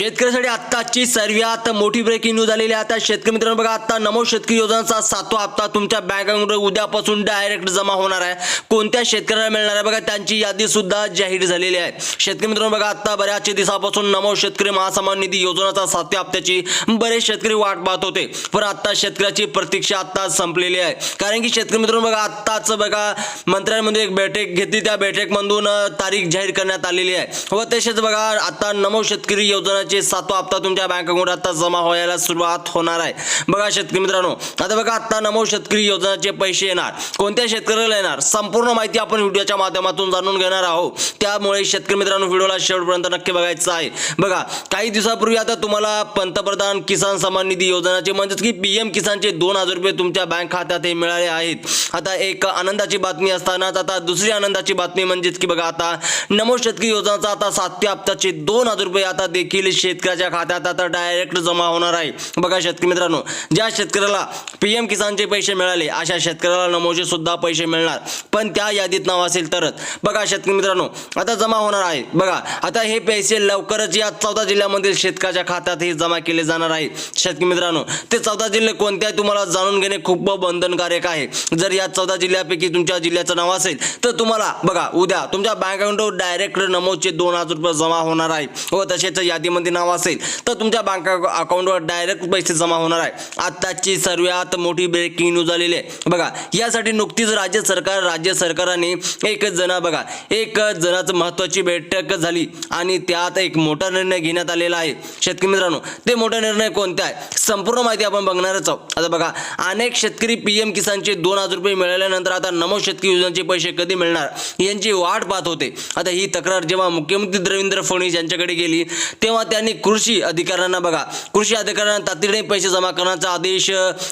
शेतकऱ्यासाठी आत्ताची सर्वात मोठी ब्रेकिंग न्यूज आलेली आहे. आता शेतकरी मित्रांनो बघा आता नमो शेतकरी योजनाचा सातवा हप्ता तुमच्या बँक उद्यापासून डायरेक्ट जमा होणार आहे. कोणत्या शेतकऱ्याला मिळणार आहे? बघा त्यांची यादी सुद्धा जाहीर झालेली आहे. शेतकरी मित्रांनो बघा आता बऱ्याच दिवसापासून नमो शेतकरी महासमान निधी योजनाचा सातव्या हप्त्याची बरेच शेतकरी वाट पाहत होते. पण आता शेतकऱ्याची प्रतीक्षा आता संपलेली आहे. कारण की शेतकरी मित्रांनो बघा आत्ताच बघा मंत्र्यांमध्ये एक बैठक घेतली. त्या बैठकमधून तारीख जाहीर करण्यात आलेली आहे. व तसेच बघा आता नमो शेतकरी योजनाचे सातवा हप्ता तुमच्या बँक अकाउंट आता जमा व्हायला सुरुवात होणार आहे. बघा शेतकरी मित्रांनो आता बघा आता नमो शेतकरी योजनाचे पैसे येणार. कोणत्या शेतकऱ्याला येणार? संपूर्ण माहिती आपण व्हिडिओच्या माध्यमातून जाणून घेणार आहोत. त्यामुळे शेतकरी मित्रांनो व्हिडिओला शेवटपर्यंत नक्की बघायचं आहे. बघा काही दिवसापूर्वी आता तुम्हाला पंतप्रधान किसान सन्मान निधी योजनाचे म्हणजेच की पी एम किसानचे दोन हजार रुपये तुमच्या बँक खात्यात हे मिळाले आहेत. आता एक आनंदाची बातमी असतानाच आता दुसरी आनंदाची बातमी म्हणजेच की बघा आता नमो शेतकरी योजनाचा आता सातव्या हप्त्याचे दोन हजार रुपये आता देखील शेतकऱ्याच्या खात्यात आता डायरेक्ट जमा होणार आहे. बघा शेतकरी मित्रांनो ज्या शेतकऱ्याला पी एम किसानचे पैसे मिळाले अशा शेतकऱ्याला नमोचे सुद्धा पैसे मिळणार. पण त्या यादीत नाव असेल तरच. बघा शेतकरी मित्रांनो आता जमा होणार आहे. बघा आता हे पैसे लवकरच या चौदा जिल्ह्यामधील शेतकऱ्याच्या खात्यात हे जमा केले जाणार आहे शेतकरी मित्रांनो ते चौदा जिल्हे कोणते आहे तुम्हाला जाणून घेणे खूप बंधनकारक आहे. जर या चौदा जिल्ह्यापैकी तुमच्या जिल्ह्याचं नाव असेल तर तुम्हाला बघा उद्या तुमच्या बँक अकाउंटवर डायरेक्ट नमोचे दोन हजार रुपये जमा होणार आहे. व तसेच यादीमध्ये नाव असेल तर तुमच्या बँक अकाउंटवर डायरेक्ट पैसे जमा होणार आहे. आताची सर्वात मोठी ब्रेकिंग न्यूज आलेली आहे. बघा यासाठी नुकतीच राज्य सरकार राज्य सरकाराने एक जण बघा एक जणाचं महत्वाची बैठक झाली आणि त्यात एक मोठा निर्णय घेण्यात आलेला आहे. शेतकरी मित्रांनो ते मोठा निर्णय कोणता आहे? संपूर्ण माहिती आपण बघणारच आहोत. आता बघा अनेक शेतकरी पी एम किसानचे दोन हजार रुपये मिळाल्यानंतर आता नमो शेतकरी योजनेचे पैसे कधी मिळणार? यांची वाट पाहत होते. आता ही तक्रार जेव्हा मुख्यमंत्री देवेंद्र फडणवीस यांच्याकडे गेली तेव्हा त्यांनी कृषी अधिकाऱ्यांना बघा. कृषी अधिकाऱ्यांना तातडीने पैसे जमा करण्याचा आदेश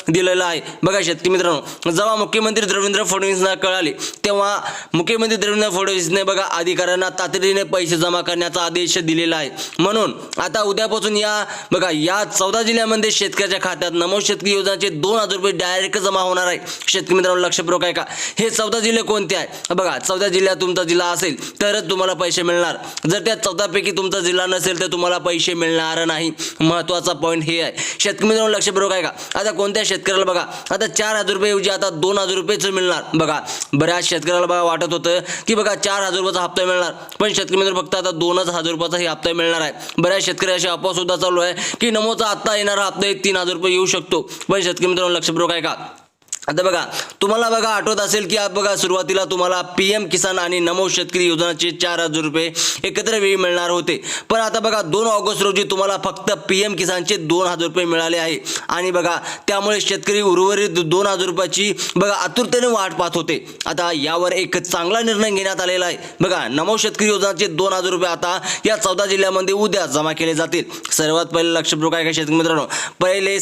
दिलेला आहे. बघा शेतकरी मित्रांनो जेव्हा मुख्यमंत्री देवेंद्र फडणवीसना कळाले तेव्हा मुख्यमंत्री देवेंद्र फडणवीसने बघा अधिकाऱ्यांना तातडीने पैसे जमा करण्याचा आदेश दिलेला आहे. म्हणून आता उद्यापासून या बघा या चौदा जिल्ह्यामध्ये शेतकऱ्याच्या खात्यात नमो शेतकरी योजनाचे दोन हजार रुपये डायरेक्ट जमा होणार आहे. शेतकरी मित्रांनो लक्षपूर्वक आहे का? हे चौदा जिल्हे कोणते आहे? बघा चौदा जिल्ह्यात तुमचा जिल्हा असेल तरच तुम्हाला पैसे मिळणार. जर त्या चौदापैकी तुमचा जिल्हा नसेल तर तुम्हाला पैसे मिळणार नाही. महत्त्वाचा पॉईंट हे आहे. शेतकरी मित्रांनो लक्षपूर्वक आहे का आता कोणत्या शेतकऱ्याला बघा आता चार हजार रुपये ऐवजी आता दोन हजार रुपयेच मिळणार. बघा बऱ्याच शेतकऱ्याला बघा वाटत होतं की बघा चार हजार रुपयाचा हप्ता मिळणार. पण शेतकरी मित्र फक्त आता दोनच हजार रुपयाचा हे हप्ता मिळणार आहे. बऱ्याच शेतकरी अशी अफवा सुद्धा चालू आहे की नमोचा आत्ता येणारा हप्ता हे तीन हजार रुपये येऊ शकतो. पण शेतकरी मित्रांनो लक्षपूर्वक आहे का आता बघा तुम्हाला बघा आठवत असेल की बघा सुरुवातीला तुम्हाला पी एम किसान आणि नमो शेतकरी योजनाचे चार हजार रुपये एकत्र वेळी मिळणार होते. पण आता बघा दोन ऑगस्ट रोजी तुम्हाला फक्त पी एम किसानचे दोन हजार रुपये मिळाले आहे. आणि बघा त्यामुळे शेतकरी उर्वरित दोन हजार रुपयाची बघा आतुरतेने वाट पाहत होते. आता यावर एक चांगला निर्णय घेण्यात आलेला आहे. बघा नमो शेतकरी योजनाचे दोन हजार रुपये आता या चौदा जिल्ह्यामध्ये उद्या जमा केले जातील. सर्वात पहिले लक्षपूर्वक आहे का शेतकरी मित्रांनो. पहिले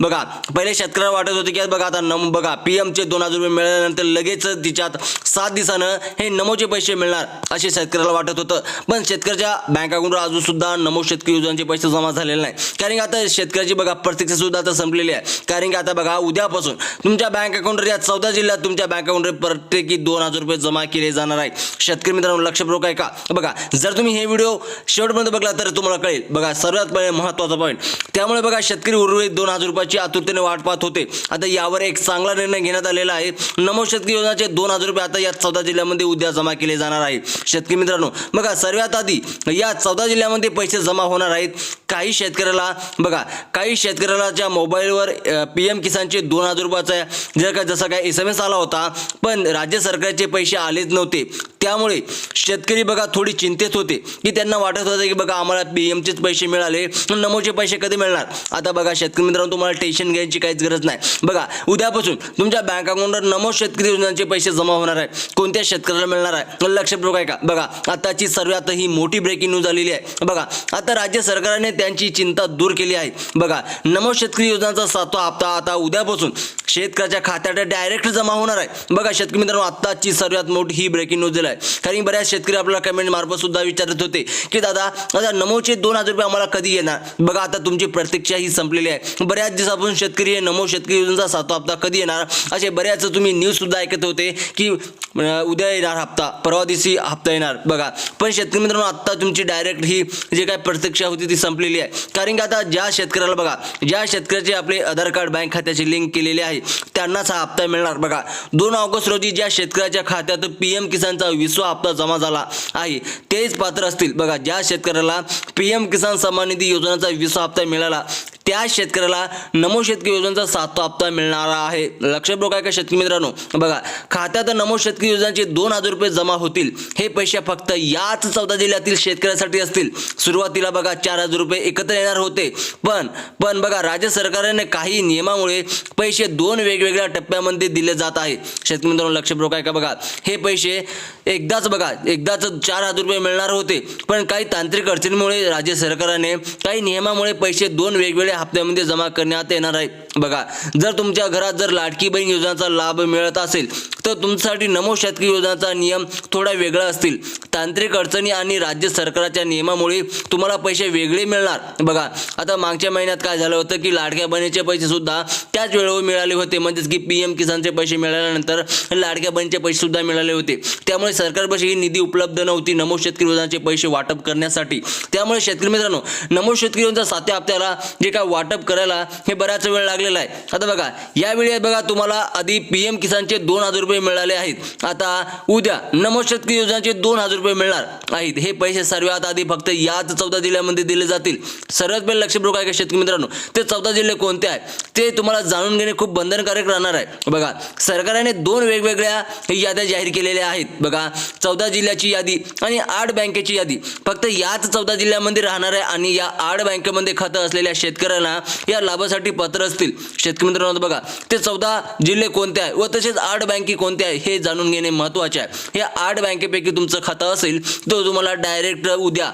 बघा पहिले शेतकऱ्यांना वाटत होते की बघा आता नम बघा पी एमचे दोन हजार रुपये मिळाल्यानंतर लगेच तिच्यात सात दिवसानं हे नमोचे पैसे मिळणार असे शेतकऱ्याला वाटत होतं. पण शेतकऱ्याच्या बँक अकाउंटवर अजून सुद्धा नमो शेतकरी योजनांचे पैसे जमा झालेले नाही कारण की आता शेतकऱ्याची बघा प्रत्यक्ष सुद्धा आता संपलेली आहे. कारण की आता बघा उद्यापासून तुमच्या बँक अकाउंटवर या चौदा जिल्ह्यात तुमच्या बँक अकाउंटवर प्रत्येकी दोन हजार रुपये जमा केले जाणार आहे शेतकरी मित्रांनो लक्षपूर्वक आहे का बघा जर तुम्ही हे व्हिडिओ शेवटपर्यंत बघला तर तुम्हाला कळेल. बघा सर्वात पहिले महत्त्वाचा पॉईंट त्यामुळे बघा शेतकरी उर्वरित दोन हजार रुपयाची आतुरतेने वाट पाहत होते. आता यावर एक चांगला निर्णय घेण्यात आलेला आहे. नमो शेतकरी योजनाचे दोन हजार रुपये आता या चौदा जिल्ह्यामध्ये उद्या जमा केले जाणार आहे शेतकरी मित्रांनो बघा सर्वात आधी या चौदा जिल्ह्यामध्ये पैसे जमा होणार आहेत. काही शेतकऱ्याला बघा काही शेतकऱ्याला ज्या मोबाईलवर पी एम किसानचे दोन हजार रुपयाचा जर का जसा काय एस एम एस आला होता पण राज्य सरकारचे पैसे आलेच नव्हते. त्यामुळे शेतकरी बघा थोडी चिंतेत होते. की त्यांना वाटत होतं की बघा आम्हाला पी एमचेच पैसे मिळाले नमोचे पैसे कधी मिळणार? आता बघा शेतकरी मित्रांनो तुम्हाला टेन्शन घ्यायची काहीच गरज नाही. बघा उद्यापासून तुमच्या बँक अकाउंटवर नमो शेतकरी योजनांचे पैसे जमा होणार आहे. कोणत्या शेतकऱ्याला मिळणार आहे? लक्षपूर्वक आहे का? बघा आताची सर्वात ही मोठी ब्रेकिंग न्यूज आलेली आहे. बघा आता राज्य सरकारने त्यांची चिंता दूर केली आहे. बघा नमो शेतकरी योजनाचा सातवा हप्ता आता उद्यापासून. शेतकऱ्याच्या खात्यात डायरेक्ट जमा होणार आहे. बघा शेतकरी मित्रांनो आत्ताची सर्वात मोठी ही ब्रेकिंग न्यूज आहे. कारण बऱ्याच शेतकरी आपल्याला कमेंट मार्फत सुद्धा विचारत होते की दादा आता नमोचे दोन हजार रुपये आम्हाला कधी येणार? बघा आता तुमची प्रतीक्षा ही संपलेली आहे. बऱ्याच दिवसापासून शेतकरी हे नमो शेतकरी योजनेचा सातवा हप्ता कधी येणार? असे बऱ्याच तुम्ही न्यूज सुद्धा ऐकत होते की उद्या येणार हप्ता परवा दिवशी हप्ता येणार. बघा पण शेतकरी मित्रांनो आत्ता तुमची डायरेक्ट ही जे काय प्रतीक्षा होती ती संपलेली आहे. कारण की आता ज्या शेतकऱ्याला बघा ज्या शेतकऱ्याचे आपले आधार कार्ड बँक खात्याची लिंक केलेले आहे त्यांनाच हा हप्ता मिळणार. बघा दोन ऑगस्ट रोजी ज्या शेतकऱ्याच्या खात्यात पी एम किसानचा विसवा हप्ता जमा झाला आहे तेच पात्र असतील. बघा ज्या शेतकऱ्याला पी एम किसान सन्मान निधी योजनेचा विसवा हप्ता मिळाला त्या शेतकऱ्याला नमो शेतकरी योजनेचा सातवा हप्ता मिळणार आहे. लक्षपूर्वक आहे का शेतकरी मित्रांनो? बघा खात्यात नमो शेतकरी योजनेचे दोन हजार रुपये जमा होतील. हे पैसे फक्त याच चौदा जिल्ह्यातील शेतकऱ्यासाठी असतील. सुरुवातीला बघा चार हजार रुपये एकत्र येणार होते. पण पण बघा राज्य सरकारने काही नियमामुळे पैसे दोन वेगवेगळ्या टप्प्यामध्ये दिले जात आहे शेतकरी मित्रांनो लक्षपूर्वक आहे का बघा? हे पैसे एकदाच बघा एकदाच चार हजार रुपये मिळणार होते. पण काही तांत्रिक अडचणीमुळे राज्य सरकारने काही नियमामुळे पैसे दोन वेगवेगळ्या हप्त्यामध्ये जमा करण्यात येणार आहे. बघा जर तुमच्या घरात जर लाडकी बहीण योजनेचा लाभ मिळत असेल तर तुमच्यासाठी नमो शेतकरी योजनेचा नियम थोडा वेगळा असतील. तांत्रिक अडचणी आणि राज्य सरकारच्या नियमामुळे तुम्हाला पैसे वेगळे मिळणार. बघा आता मागच्या महिन्यात काय झालं होतं की लाडक्या बहिणीचे पैसे सुद्धा त्याच वेळेवर मिळाले होते. म्हणजेच की पी एम किसानचे पैसे मिळाल्यानंतर लाडक्या बहिणीचे पैसे सुद्धा मिळाले होते. त्यामुळे सरकारपाशी ही निधी उपलब्ध नव्हती नमो शेतकरी योजनाचे पैसे वाटप करण्यासाठी. त्यामुळे शेतकरी मित्रांनो नमो शेतकरी योजना सातव्या हप्त्याला जे काय वाटप करायला हे बराच वेळ लागलेला आहे. आता बघा यावेळी बघा तुम्हाला आधी पी एम किसानचे दोन हजार रुपये मिळाले आहेत. आता उद्या नमो शेतकरी योजनाचे दोन हजार रुपये मिळणार आहेत. हे पैसे सर्वात आधी फक्त याच चौदा जिल्ह्यामध्ये दिले जातील. सर्वात पहिले लक्ष आहे का शेतकरी मित्रांनो? ते चौदा जिल्हे कोणते आहेत? ते तुम्हाला जाणून घेणे खूप बंधनकारक राहणार आहे. बघा सरकारने दोन वेगवेगळ्या याद्या जाहीर केलेल्या आहेत. बघा चौदा जिल्ह्याची यादी आणि आठ बँकेची यादी. फक्त याच चौदा जिल्ह्यामध्ये राहणार आहे आणि या आठ बँकेमध्ये खातं असलेल्या शेतकऱ्यांना या लाभासाठी पात्र असतील. शेतकरी मित्रांनो बघा ते चौदा जिल्हे कोणते आहे? व तसेच आठ बँके कोणत्या आहे? हे जाणून घेणे महत्त्वाचे आहे. या आठ बँकेपैकी तुमचं खातं असेल तर तुम्हाला डायरेक्ट उद्या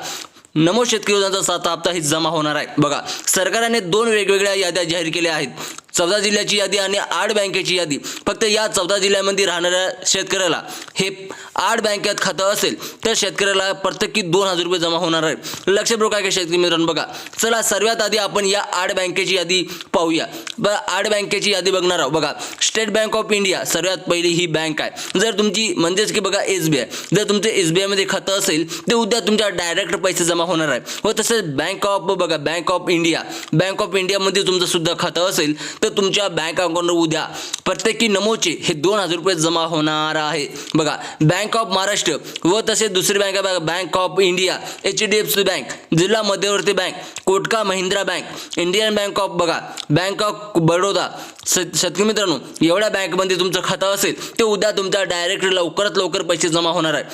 नमो शेतकरी योजनाचा सात हप्ता ही जमा होणार आहे. बघा सरकारने दोन वेगवेगळ्या याद्या जाहीर केल्या आहेत. चौदा जिल्ह्याची यादी आणि आठ बँकेची यादी. फक्त या चौदा जिल्ह्यामध्ये राहणाऱ्या शेतकऱ्याला हे आठ बँकेत खातं असेल तर शेतकऱ्याला प्रत्येकी दोन हजार रुपये जमा होणार आहे. लक्ष काय शेतकरी मित्रांनो बघा. चला सर्वात आधी आपण या आठ बँकेची यादी पाहूया. बघा आठ बँकेची यादी बघणार आहोत. बघा स्टेट बँक ऑफ इंडिया सर्वात पहिली ही बँक आहे. जर तुमची म्हणजेच की बघा एस बी आय. जर तुमचं एस बी आयमध्ये खातं असेल तर उद्या तुमच्या डायरेक्ट पैसे जमा होणार आहे. व तसेच बँक ऑफ बघा bank of India. Bank of इंडियामध्ये तुमचं सुद्धा खातं असेल फक्त तुमच्या बँक अकाउंटवर उद्या प्रत्येकी नमोचे हे दोन हजार रुपये जमा होणार आहे. बघा बँक ऑफ महाराष्ट्र व तसेच दुसरी बँक आहे bank of India H D F C bank जिल्हा मध्यवर्ती bank Kotak Mahindra bank Indian bank of बघा बँक ऑफ बडोदा शेत- शेतकरी मित्रांनो एवढ्या बँकमध्ये तुमचं खातं असेल ते उद्या तुमच्या डायरेक्ट लवकरात लवकर पैसे जमा होणार आहे.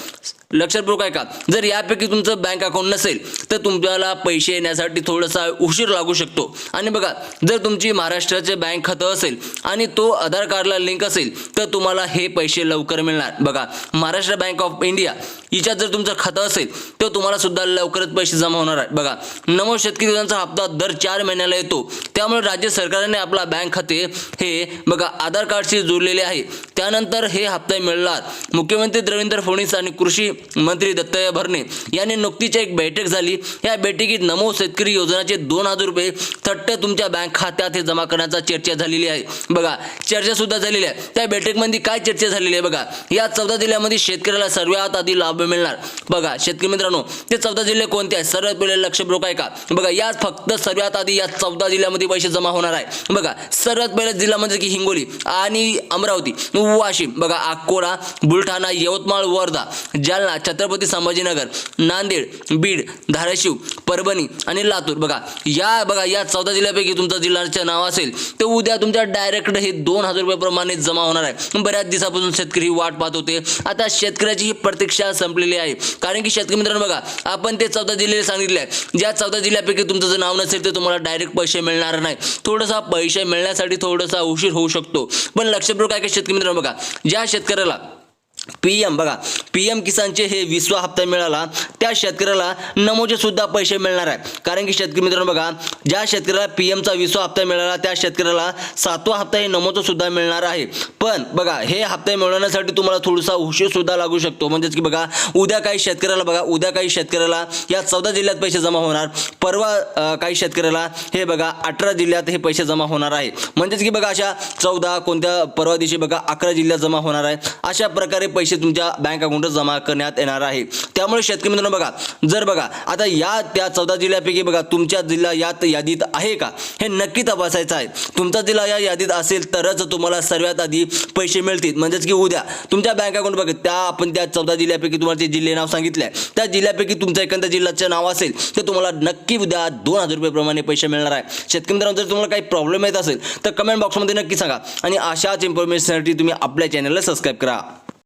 लक्षपूर्वक आहे का? जर यापैकी तुमचं बँक अकाउंट नसेल तर तुम्हाला पैसे येण्यासाठी थोडासा उशीर लागू शकतो. आणि बघा जर तुमची महाराष्ट्राचे बँक खातं असेल आणि तो आधार कार्डला लिंक असेल तर तुम्हाला हे पैसे लवकर मिळणार. बघा महाराष्ट्र बँक ऑफ इंडिया हिच्यात जर तुमचं खातं असेल तर तुम्हाला सुद्धा लवकरच पैसे जमा होणार आहे बघा नमो शेतकरी हप्ता दर चार महिन्याला येतो. त्यामुळे राज्य सरकारने आपला बँक खाते हे बघा आधार कार्डशी जोडलेले आहे. त्यानंतर हे हप्ता मिळणार. मुख्यमंत्री देवेंद्र फडणवीस आणि कृषी मंत्री दत्तय भरणे यांनी नुकतीच एक बैठक झाली. या बैठकीत नमो शेतकरी योजनाचे दोन हजार रुपये थट्ट तुमच्या बँक खात्यात हे जमा करण्याचा चर्चा झालेली आहे. बघा चर्चा सुद्धा झालेली आहे. त्या बैठकमध्ये काय चर्चा झालेली आहे बघा या चौदा जिल्ह्यामध्ये शेतकऱ्याला सर्वात आधी लाभ मिळणार. बघा शेतकरी मित्रांनो ते चौदा जिल्हे कोणते आहेत? सर्वात पहिले लक्ष ब्रोक आहे का? बघा यात फक्त सर्वात आधी या चौदा जिल्ह्यामध्ये पैसे जमा होणार आहे. बघा सर्वात पहिल्या जिल्हा म्हणजे की हिंगोली आणि अमरावती वाशिम. बघा अकोला बुलढाणा यवतमाळ वर्धा जालना छत्रपती संभाजीनगर नांदेड बीड धाराशिव परभणी आणि लातूर. बघा या बघा या चौदा जिल्ह्यापैकी तुमचा जिल्ह्याचं नाव असेल तर उद्या तुमच्या डायरेक्ट हे दोन हजार रुपयाप्रमाणे जमा होणार आहे. बऱ्याच दिवसापासून शेतकरी ही वाट पाहत होते. आता शेतकऱ्याची ही प्रतीक्षा संपलेली आहे. कारण की शेतकरी मित्रांनो बघा आपण ते चौदा जिल्हे सांगितले आहे ज्या चौदा जिल्ह्यापैकी तुमचं जर नाव नसेल तर तुम्हाला डायरेक्ट पैसे मिळणार नाही. थोडासा पैसे मिळण्यासाठी थोडासा उशीर होऊ शकतो. पण लक्षपूर्वक काय काय शेतकरी मित्रांनो बघा ज्या शेतकऱ्याला पी एम बघा पी एम किसानचे हे विसवा हप्ता मिळाला त्या शेतकऱ्याला नमोचे सुद्धा पैसे मिळणार आहे कारण की शेतकरी मित्रांनो बघा ज्या शेतकऱ्याला पी एमचा विसवा हप्ता मिळाला त्या शेतकऱ्याला सातवा हप्ता हे नमोचा सुद्धा मिळणार आहे. पण बघा हे हप्ते मिळवण्यासाठी तुम्हाला थोडासा उशीर सुद्धा लागू शकतो. म्हणजेच की बघा उद्या काही शेतकऱ्याला बघा उद्या काही शेतकऱ्याला या चौदा जिल्ह्यात पैसे जमा होणार परवा काही शेतकऱ्याला हे बघा अठरा जिल्ह्यात हे पैसे जमा होणार आहे. म्हणजेच की बघा अशा चौदा कोणत्या परवा दिवशी बघा अकरा जिल्ह्यात जमा होणार आहे. अशा प्रकारे पैसे तुमच्या बँक अकाउंटवर जमा करण्यात येणार आहे. त्यामुळे शेतकरी मित्रांनो बघा जर बघा आता या त्या चौदा जिल्ह्यापैकी बघा तुमच्या जिल्हा यात यादीत आहे का? हे नक्की तपासायचं आहे. तुमचा जिल्हा या यादीत असेल तरच तुम्हाला सर्वात आधी पैसे मिळतील. म्हणजेच की उद्या तुमच्या बँक अकाउंट बघा त्या आपण त्या चौदा जिल्ह्यापैकी तुम्हाला जे जिल्हे नाव सांगितले आहे त्या जिल्ह्यापैकी तुमच्या एखाद्या जिल्ह्याचं नाव असेल तर तुम्हाला नक्की उद्या दोन हजार रुपये प्रमाणे पैसे मिळणार आहे. शेतकरी मित्रांनो जर तुम्हाला काही प्रॉब्लेम येत असेल तर कमेंट बॉक्समध्ये नक्की सांगा. आणि अशाच इन्फॉर्मेशनसाठी तुम्ही आपल्या चॅनलला सबस्क्राईब करा.